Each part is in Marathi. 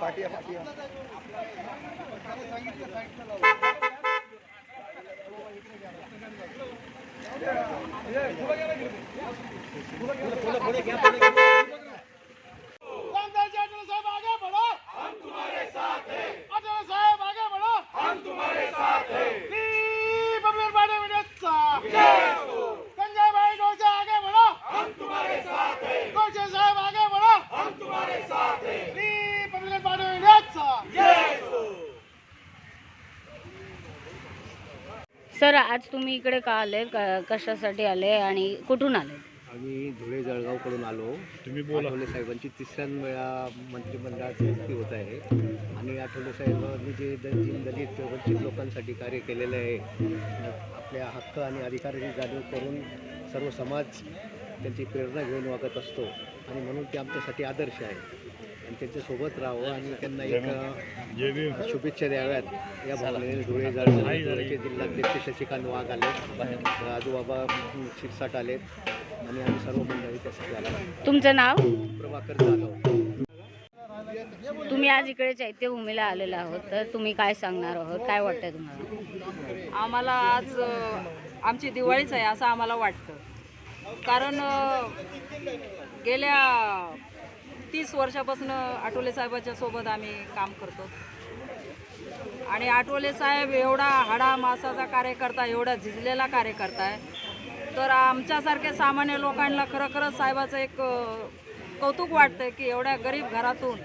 पाठी पाठी पुढे पुढे घ्या सर आज तुम्ही इकडे का आले? क- कशासाठी आले आणि कुठून आले? आम्ही धुळे जळगावकडून आलो. तुम्ही आठवले साहेबांची तिसऱ्या वेळा मंत्रिमंडळात नियुक्ती होत आहे. आणि आठवले साहेबांनी जे द- दीन दलित वंचित लोकांसाठी कार्य केलेलं आहे आपल्या हक्क आणि अधिकाराची जाणीव करून सर्व समाज त्यांची प्रेरणा घेऊन वागत असतो. आणि म्हणून ते आमच्यासाठी आदर्श आहे. आणि त्यांच्यासोबत राहावं आणि त्यांना एक शुभेच्छा द्याव्यात. या भावनेने धुळे धुळेचे जिल्हाध्यक्ष शशिकांत वाघ आले. राजूबाबा शिरसाट आलेत आणि आम्ही सर्व मंडळी त्यासाठी आला. तुमचं नाव? प्रभाकर जाधव. तुम्ही आज इकडे चैत्यभूमीला आलेला आहोत. तर तुम्ही काय सांगणार आहोत? काय वाटतंय तुम्हाला? आम्हाला आज आमची दिवाळीच आहे असं आम्हाला वाटतं. कारण गेल्या तीस वर्षापासून आठवले साहेबाच्या सोबत आम्ही काम करतो. आणि आठवले साहेब एवढा हाडा मासाचा कार्यकर्ता एवढा झिजलेला कार्यकर्ता आहे. तर आमच्यासारख्या सामान्य लोकांना खरं खरंच साहेबाचं एक कौतुक वाटतं की एवढ्या गरीब घरातून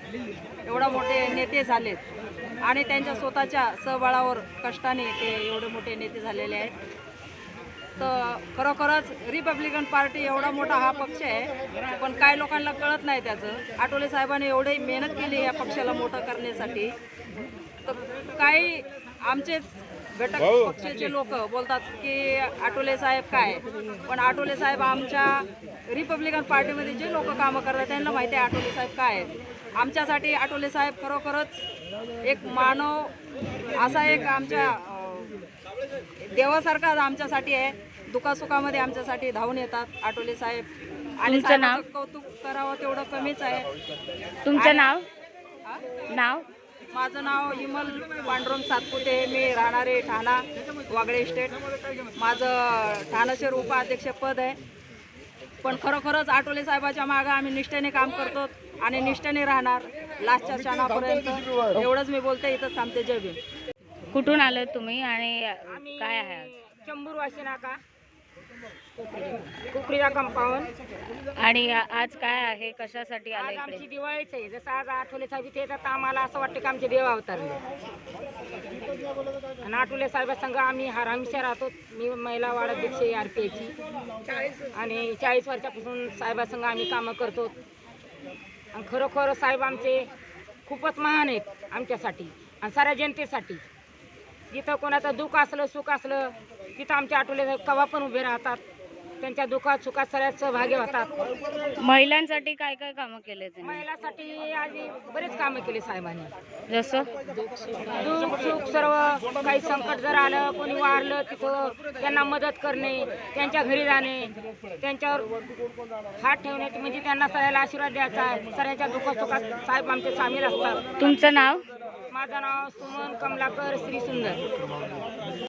एवढा मोठे नेते झालेत आणि त्यांच्या स्वतःच्या सहबळावर कष्टाने ते एवढे मोठे नेते झालेले आहेत. तर खरोखरच रिपब्लिकन पार्टी एवढा मोठा हा पक्ष आहे. पण काही लोकांना कळत नाही त्याचं. आठवले साहेबांनी एवढी मेहनत केली या पक्षाला मोठं करण्यासाठी. तर काही आमचेच घटक पक्षाचे लोक बोलतात की आठवले साहेब काय? पण आठवले साहेब आमच्या रिपब्लिकन पार्टीमध्ये जे लोक कामं करतात त्यांना माहिती आहे आठवले साहेब काय आहेत. आमच्यासाठी आठवले साहेब खरोखरच एक मानव असा एक आमच्या देवासारखा आमच्यासाठी आहे. दुखासुखामध्ये आमच्यासाठी धावून येतात. आठवले साहेब. आणि तुमचं नाव? साहेबाचं कौतुक करावं तेवढं कमीच आहे. तुमचं नाव? हा? नाव? माझं नाव इमल पांडुरंग सातपुते. मी राहणारे ठाणा वागळे स्टेट माझं ठाणा शहर उपाध्यक्ष पद आहे. पण खरोखरच आठवले साहेबाच्या मागं आम्ही निष्ठेने काम करतो आणि निष्ठेने राहणार. लास्टच्या क्षणापर्यंत. एवढंच मी बोलते. इथंच थांबते. जय भीम. कुठून आले तुम्ही आणि काय आहे आज? चंबूर वाशी नाका. कुकरीला कंपाऊंड आणि आ- आज काय आहे? कशासाठी आले आज आमची इकडे? दिवाळीच आहे. जसं आज आठवले साहेब इथे येतात तर आम्हाला असं वाटतं की आमचे देव अवतारले. आणि आठवले साहेबासंग आम्ही हा हमेशा राहतो. मी महिला वार्ड अध्यक्ष आहे आर पी आयची आणि चाळीस वर्षापासून साहेबासंग आम्ही कामं करतो. आणि खरोखर साहेब आमचे खूपच महान आहेत आमच्यासाठी आणि साऱ्या जनतेसाठी. जिथं कोणाचं दुःख असलं सुख असलं तिथं आमच्या आठवले कवा पण उभे राहतात. त्यांच्या दुःखात सुखात सगळ्यात सहभागी होतात. महिलांसाठी काय काय कामं केले महिलासाठी आधी बरेच कामं केली साहेबांनी. जसं? दुःख सुख सर्व. काही संकट जर आलं कोणी वारलं तिथं त्यांना मदत करणे त्यांच्या घरी जाणे त्यांच्यावर हात ठेवण्याची म्हणजे त्यांना सगळ्याला आशीर्वाद द्यायचा सगळ्यांच्या दुःख सुखात साहेब आमचे सामील असतात. तुमचं नाव? माझं नाव सुमन कमलाकर श्री सुंदर.